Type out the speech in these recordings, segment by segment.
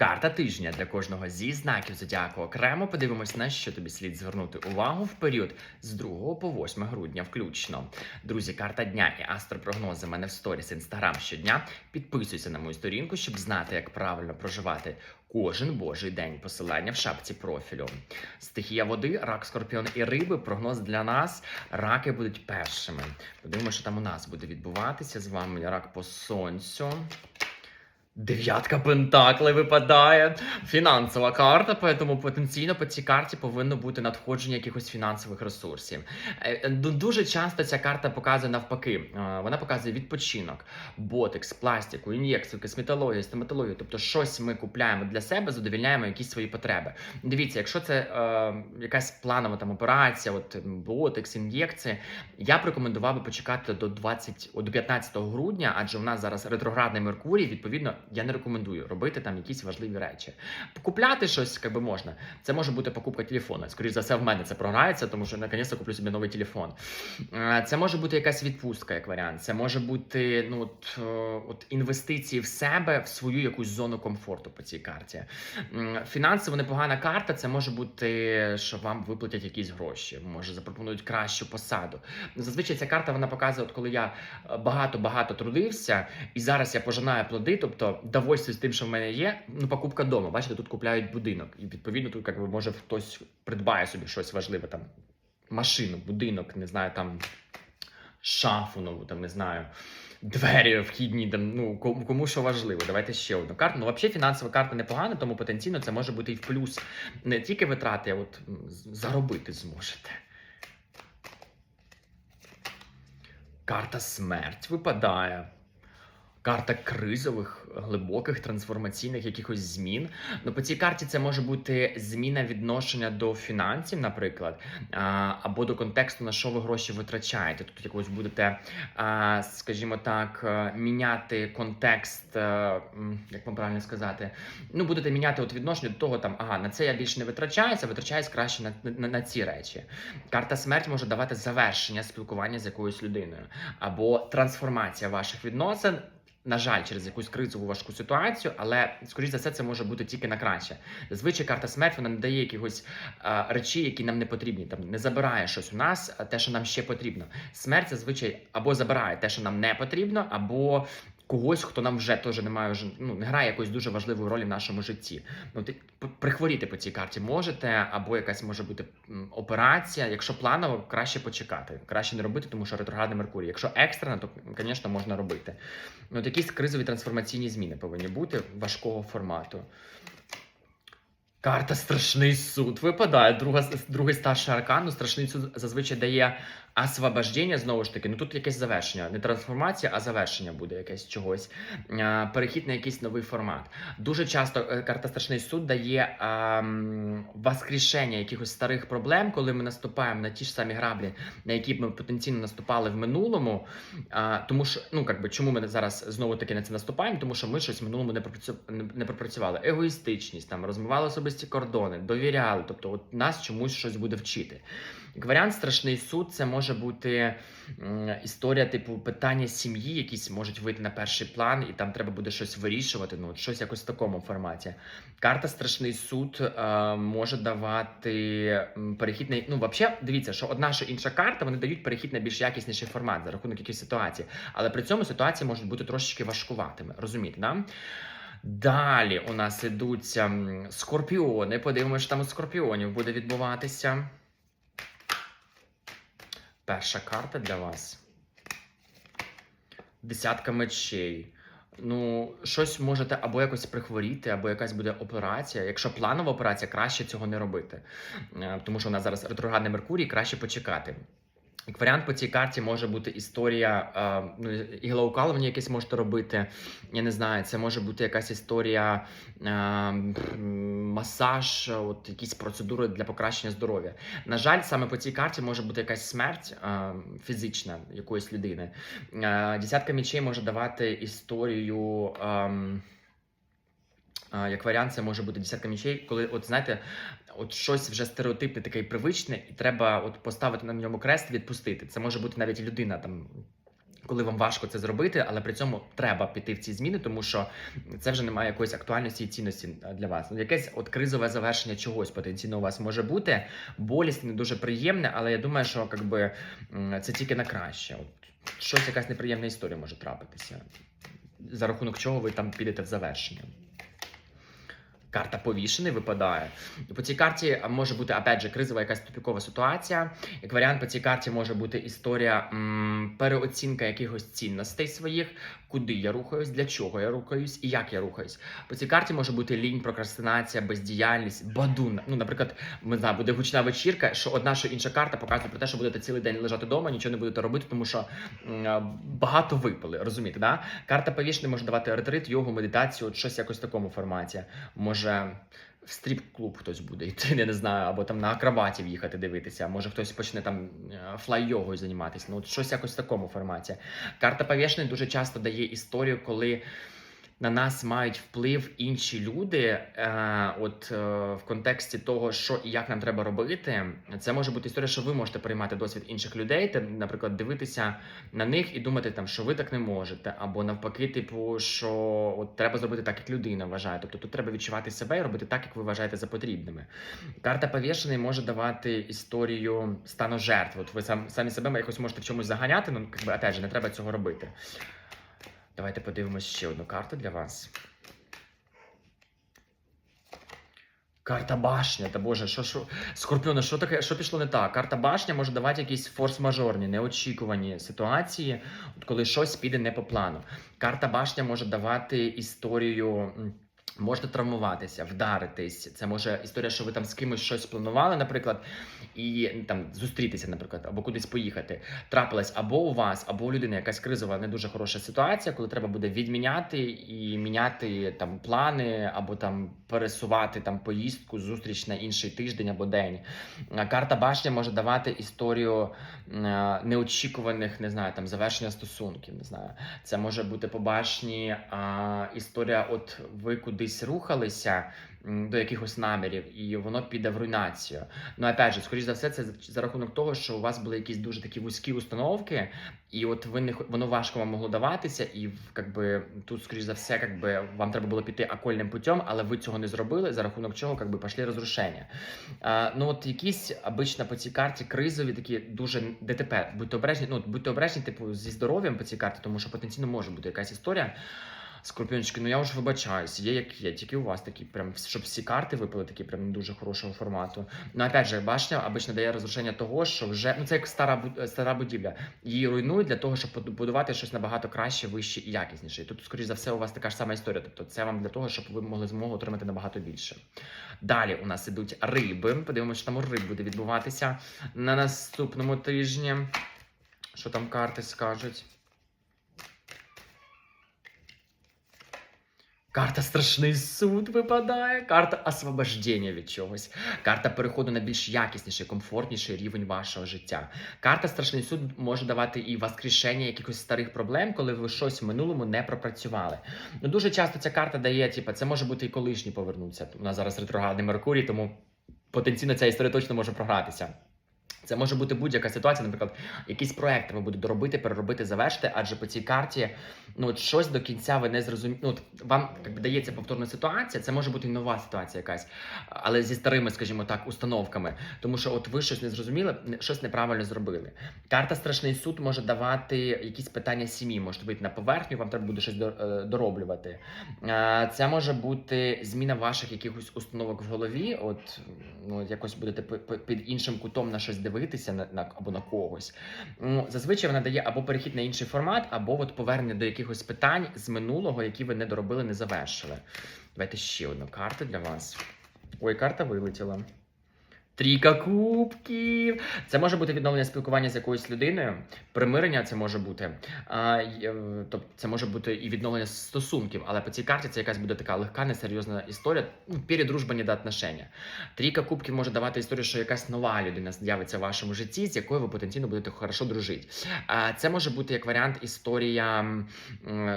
Карта тижня для кожного зі знаків зодіаку окремо подивимось, на що тобі слід звернути увагу в період з 2 по 8 грудня включно. Друзі, карта дня і астропрогнози мене в сторіс інстаграм щодня. Підписуйся на мою сторінку, щоб знати, як правильно проживати кожен божий день. Посилання в шапці профілю. Стихія води, рак, скорпіон і риби. Прогноз для нас. Раки будуть першими. Подивимося, що там у нас буде відбуватися з вами. Рак по сонцю. Дев'ятка пентаклей випадає. Фінансова карта, тому потенційно по цій карті повинно бути надходження якихось фінансових ресурсів. Е, е, ду- Дуже часто ця карта показує навпаки. Е, Вона показує відпочинок, ботекс, пластику, ін'єкцію, косметологію, стоматологію. Тобто, щось ми купляємо для себе, задовільняємо якісь свої потреби. Дивіться, якщо це е, якась планова там операція, от ботекс, ін'єкції, я б рекомендував би почекати до 20, до 15 грудня, адже у нас зараз ретроградний Меркурій. Відповідно, я не рекомендую робити там якісь важливі речі. Купляти щось як би можна. Це може бути покупка телефона. Скоріше за все, в мене це програється, тому що наконець куплю собі новий телефон. Е, Це може бути якась відпустка, як варіант. Це може бути ну от, е, от інвестиції в себе, в свою якусь зону комфорту по цій карті. Фінансово непогана карта. Це може бути, що вам виплатять якісь гроші, може запропонують кращу посаду. Зазвичай ця карта вона показує, от коли я багато багато трудився, і зараз я пожинаю плоди, тобто довольствуюсь тим, що в мене є. Ну, покупка дому. Бачите, тут купляють будинок, і відповідно тут як би, може хтось придбає собі щось важливе, там машину, будинок, не знаю, там шафу нову, там не знаю. Двері вхідні, там, ну кому що важливо. Давайте ще одну карту. Ну, взагалі, фінансова карта непогана, тому потенційно це може бути і в плюс. Не тільки витрати, а от заробити зможете. Карта смерть випадає. Карта кризових, глибоких трансформаційних якихось змін. Ну, по цій карті це може бути зміна відношення до фінансів, наприклад, або до контексту, на що ви гроші витрачаєте. Тут якось будете, скажімо так, е, міняти контекст, е, як вам правильно сказати, ну будете міняти от відношення до того, там ага, на це я більше не витрачаюся, витрачаюсь краще на, на, на ці речі. Карта смерть може давати завершення спілкування з якоюсь людиною або трансформація ваших відносин. На жаль, через якусь кризову важку ситуацію, але скоріш за все, це може бути тільки на краще. Зазвичай карта смерть вона не дає якихось е, речей, які нам не потрібні. Там не забирає щось у нас, те, що нам ще потрібно. Смерть зазвичай або забирає те, що нам не потрібно, або когось, хто нам вже теж не має ну не грає якоїсь дуже важливої ролі в нашому житті. Ну ти прихворіти по цій карті можете, або якась може бути операція. Якщо планово, краще почекати, краще не робити, тому що ретроградний Меркурій. Якщо екстрено, то звісно можна робити. Ну, якісь кризові трансформаційні зміни повинні бути важкого формату. Карта Страшний суд випадає. Друга, другий старший аркан. Ну, страшний суд зазвичай дає освобождення, знову ж таки. Ну тут якесь завершення. Не трансформація, а завершення буде якесь чогось. А, перехід на якийсь новий формат. Дуже часто е, карта Страшний суд дає ам, воскрешення якихось старих проблем, коли ми наступаємо на ті ж самі граблі, на які б ми потенційно наступали в минулому. А, тому що, ну якби чому ми зараз знову таки на це наступаємо? Тому що ми щось в минулому не- не пропрацювали. Егоїстичність, там розмивали особисті кордони, довіряли. Тобто, от нас чомусь щось буде вчити. Як варіант, страшний суд це може бути історія, типу питання сім'ї, якісь можуть вийти на перший план, і там треба буде щось вирішувати. Ну, щось якось в такому форматі. Карта Страшний суд е, може давати перехід на ну, взагалі, дивіться, що одна що інша карта, вони дають перехід на більш якісніший формат за рахунок якихось ситуацій. Але при цьому ситуації можуть бути трошечки важкуватими. Розумієте, да? Далі у нас ідуться скорпіони. Подивимося, що там у скорпіонів буде відбуватися. Перша карта для вас. Десятка мечей. Ну, щось можете або якось прихворіти, або якась буде операція. Якщо планова операція, краще цього не робити. Е, Тому що у нас зараз ретроградний Меркурій, краще почекати. Як варіант по цій карті може бути історія, е, ну, іглоукалування якесь можете робити. Я не знаю, це може бути якась історія, е, масаж, от якісь процедури для покращення здоров'я. На жаль, саме по цій карті може бути якась смерть е, фізична якоїсь людини. Е, Десятка мічей може давати історію. ем, а, Як варіант, це може бути десятка мічей, коли, от знаєте, от щось вже стереотипне, таке і привичне, і треба от поставити на ньому крест, відпустити. Це може бути навіть людина там коли вам важко це зробити, але при цьому треба піти в ці зміни, тому що це вже не має якоїсь актуальності і цінності е, для вас. Ну, якесь от кризове завершення чогось потенційно у вас може бути. Болісне, не дуже приємне, але я думаю, що якби, це тільки на краще. Щось якась неприємна історія може трапитися, за рахунок чого ви там підете в завершення. Карта повішений випадає. По цій карті може бути опять же кризова якась тупікова ситуація. Як варіант, по цій карті може бути історія м, переоцінка якихось цінностей своїх, куди я рухаюсь, для чого я рухаюсь і як я рухаюсь. По цій карті може бути лінь, прокрастинація, бездіяльність, бадун. Ну, наприклад, ми знаю, буде гучна вечірка, що одна, що інша карта показує про те, що будете цілий день лежати вдома, нічого не будете робити, тому що м, багато випили. Розумієте, да? Карта повішений може давати ретрит, йогу, медитацію, от щось якось в такому форматі. Може в стріп-клуб хтось буде йти, я не знаю, або там на акробатів їхати дивитися. Може хтось почне там е, флай-йогою займатися. Ну, от щось якось в такому форматі. Карта повішений дуже часто дає історію, коли. На нас мають вплив інші люди, е, от е, в контексті того, що і як нам треба робити. Це може бути історія, що ви можете приймати досвід інших людей, та, наприклад, дивитися на них і думати, там, що ви так не можете, або навпаки, типу, що от треба зробити так, як людина вважає. Тобто тут треба відчувати себе і робити так, як ви вважаєте за потрібними. Карта повішений може давати історію стану жертв. От ви сам самі себе якось можете в чомусь заганяти, ну опять же, не треба цього робити. Давайте подивимось ще одну карту для вас. Карта башня, та боже, що що Скорпіони, що таке, що пішло не так? Карта башня може давати якісь форс-мажорні, неочікувані ситуації, коли щось піде не по плану. Карта башня може давати історію. Можете травмуватися, вдаритись. Це може історія, що ви там з кимось щось планували, наприклад, і там зустрітися, наприклад, або кудись поїхати. Трапилась або у вас, або у людини якась кризова, не дуже хороша ситуація, коли треба буде відміняти і міняти там плани, або там пересувати там поїздку, зустріч на інший тиждень або день. Карта башня може давати історію е, неочікуваних, не знаю, там завершення стосунків. Не знаю, це може бути по башні а, історія. От ви кудись рухалися до якихось намірів, і воно піде в руйнацію. Ну, опять же, скоріш за все, це за- рахунок того, що у вас були якісь дуже такі вузькі установки, і от ви не воно важко вам могло даватися, і в- как би, тут, скоріш за все, как би, вам треба було піти окольним путем, але ви цього не зробили, за рахунок чого как би, пішли розрушення. А, ну от якісь обично по цій карті кризові такі дуже ДТП. Будьте обережні, ну будьте обережні, типу, зі здоров'ям по цій карті, тому що потенційно може бути якась історія. Скорпіончики, ну я вже вибачаюсь, є як є, тільки у вас такі, прям щоб всі карти випали такі прям дуже хорошого формату. Ну опять же, башня обично дає розрушення того, що вже ну це як стара стара будівля. Її руйнують для того, щоб побудувати щось набагато краще, вище і якісніше. І тут, скоріш за все, у вас така ж сама історія. Тобто це вам для того, щоб ви могли змогу отримати набагато більше. Далі у нас ідуть риби. Подивимося, що там риб буде відбуватися на наступному тижні. Що там карти скажуть? Карта страшний суд випадає, карта освобождення від чогось, карта переходу на більш якісніший, комфортніший рівень вашого життя. Карта страшний суд може давати і воскрешення якихось старих проблем, коли ви щось в минулому не пропрацювали. Ну дуже часто ця карта дає, типу, це може бути і колишні повернуться. У нас зараз ретроградний Меркурій, тому потенційно ця історія точно може програтися. Це може бути будь-яка ситуація, наприклад, якийсь проект треба буде доробити, переробити, завершити, адже по цій карті ну от щось до кінця ви не зрозуміли. Ну, вам як дається повторна ситуація, це може бути нова ситуація якась, але зі старими, скажімо так, установками. Тому що от ви щось не зрозуміли, щось неправильно зробили. Карта Страшний суд може давати якісь питання сім'ї, може вийти на поверхню, вам треба буде щось е, дороблювати. Е, Це може бути зміна ваших якихось установок в голові. От ну якось будете під іншим кутом на щось дивитися на, на або на когось. Зазвичай вона дає або перехід на інший формат, або от повернення до якихось питань з минулого, які ви не доробили, не завершили. Давайте ще одну карту для вас. Ой, карта вилетіла. Трійка кубків. Це може бути відновлення спілкування з якоюсь людиною. Примирення це може бути. А, е, тобто це може бути і відновлення стосунків, але по цій карті це якась буде така легка, несерйозна історія. Ну, передружба не до отношення. Трійка кубків може давати історію, що якась нова людина з'явиться в вашому житті, з якою ви потенційно будете хорошо дружити. А це може бути як варіант історія,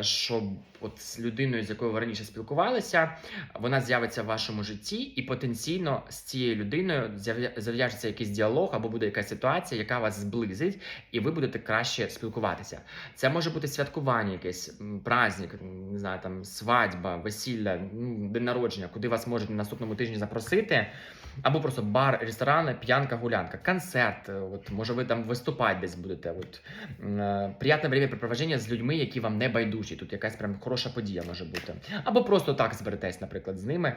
що от з людиною, з якою ви раніше спілкувалися, вона з'явиться в вашому житті, і потенційно з цією людиною зав'яжеться якийсь діалог або буде якась ситуація, яка вас зблизить, і ви будете краще спілкуватися. Це може бути святкування, якесь праздник, не знаю, там свадьба, весілля, ну, день народження, куди вас можуть на наступному тижні запросити. Або просто бар, ресторан, п'янка, гулянка, концерт. е, От може ви там виступати десь будете. От е, приятне времяпрепровождення з людьми, які вам не байдужі. Тут якась прям хороша подія може бути. Або просто так зберетесь, наприклад, з ними.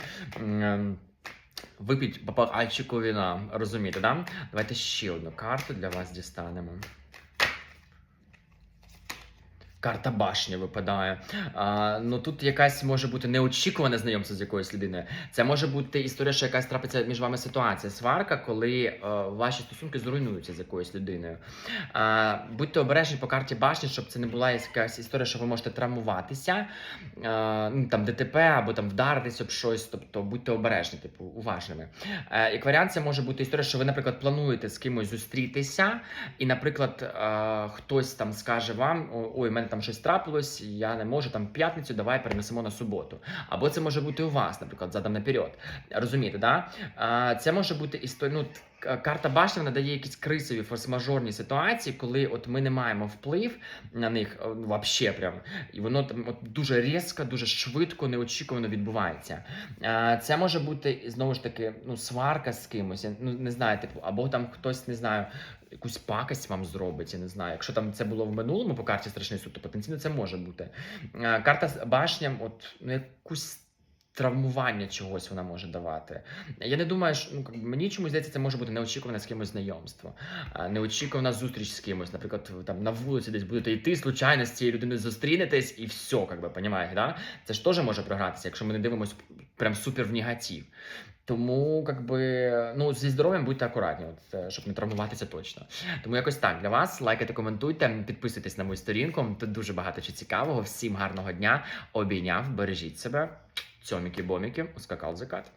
М, по Випіть бокальчику віна, розумієте, да? Давайте ще одну карту для вас дістанемо. Карта башня випадає. А, ну тут якась може бути неочікуване знайомство з якоюсь людиною. Це може бути історія, що якась трапиться між вами ситуація, сварка, коли е, ваші стосунки зруйнуються з якоюсь людиною. А, будьте обережні по карті башні, щоб це не була якась історія, що ви можете травмуватися, е, ну, там ДТП або там вдаритись об щось. Тобто будьте обережні, типу, уважними. Е, як варіант, це може бути історія, що ви, наприклад, плануєте з кимось зустрітися, і, наприклад, е, хтось там скаже вам: ой, мене там щось трапилось, я не можу там п'ятницю, давай перенесемо на суботу. Або це може бути у вас, наприклад, задам наперед. Розумієте, да? А це може бути історія. Ну, Карта башня вона дає якісь кризові форс-мажорні ситуації, коли от ми не маємо вплив на них е, ну, вообще прям. І воно там от дуже різко, дуже швидко, неочікувано відбувається. Е, Це може бути знову ж таки ну, сварка з кимось. Ну не знаю, типу, або там хтось не знаю, якусь пакость вам зробить. Я не знаю. Якщо там це було в минулому по карті страшний суд, то потенційно це може бути. Е, Карта з башням, от ну, якусь. Травмування чогось вона може давати. Я не думаю, що ну, мені чомусь здається, це може бути неочікуване з кимось знайомство, неочікувана зустріч з кимось. Наприклад, там на вулиці десь будете йти, случайно з цією людиною зустрінетесь, і все, как би, понімаєте, да? Це ж теж може програтися, якщо ми не дивимося прям супер в негатив. Тому, как би, ну, зі здоров'ям будьте акуратні, от, е, щоб не травмуватися точно. Тому якось так для вас. Лайкайте, коментуйте, підписуйтесь на мою сторінку. Тут дуже багато чого цікавого. Всім гарного дня. Обійняв, бережіть себе. Цьоміки-боміки, ускакал закат.